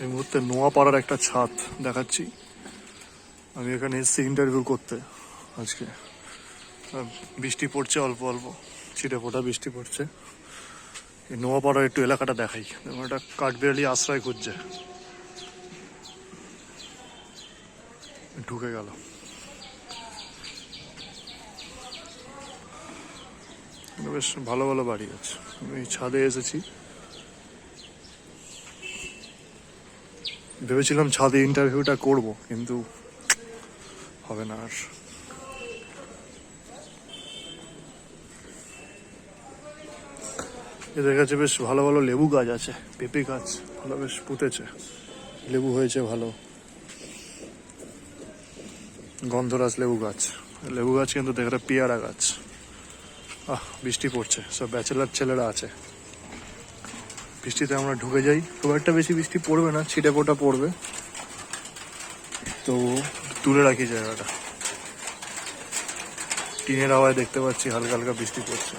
এই মুহূর্তে নোয়াপাড়ার একটা ছাদ দেখাচ্ছি। আমি এখানে এসেছি ইন্টারভিউ করতে। আজকে। বৃষ্টি পড়ছে অল্প অল্প। ছিটে ফোটা বৃষ্টি পড়ছে। এই নোয়াপাড়ার একটু এলাকাটা দেখাই। দেখুন একটা কাঠবিড়ালি আশ্রয় খুঁজছে। ঢুকে গেল। বেশ ভালো ভালো বাড়ি আছে। আমি ছাদে এসেছি। ভেবেছিলাম ছাদে ইন্টারভিউটা করব, কিন্তু হবে না আর। এদের কাছে বেশ ভালো ভালো লেবু গাছ আছে, পেঁপে গাছ, ভালো বেশ পুঁতেছে, লেবু হয়েছে ভালো। গন্ধরাজ লেবু গাছ লেবু গাছ কিন্তু দেখে পেয়ারা গাছ। আহ, বৃষ্টি পড়ছে, সব ব্যাচেলার ছেলেরা আছে। বৃষ্টিতে আমরা ঢুকে যাই। খুব একটা বেশি বৃষ্টি পড়বে না, ছিটে পোটা পড়বে। তো তুলে রাখি জায়গাটা। টিনের হাওয়ায় দেখতে পাচ্ছি হালকা হালকা বৃষ্টি পড়ছে।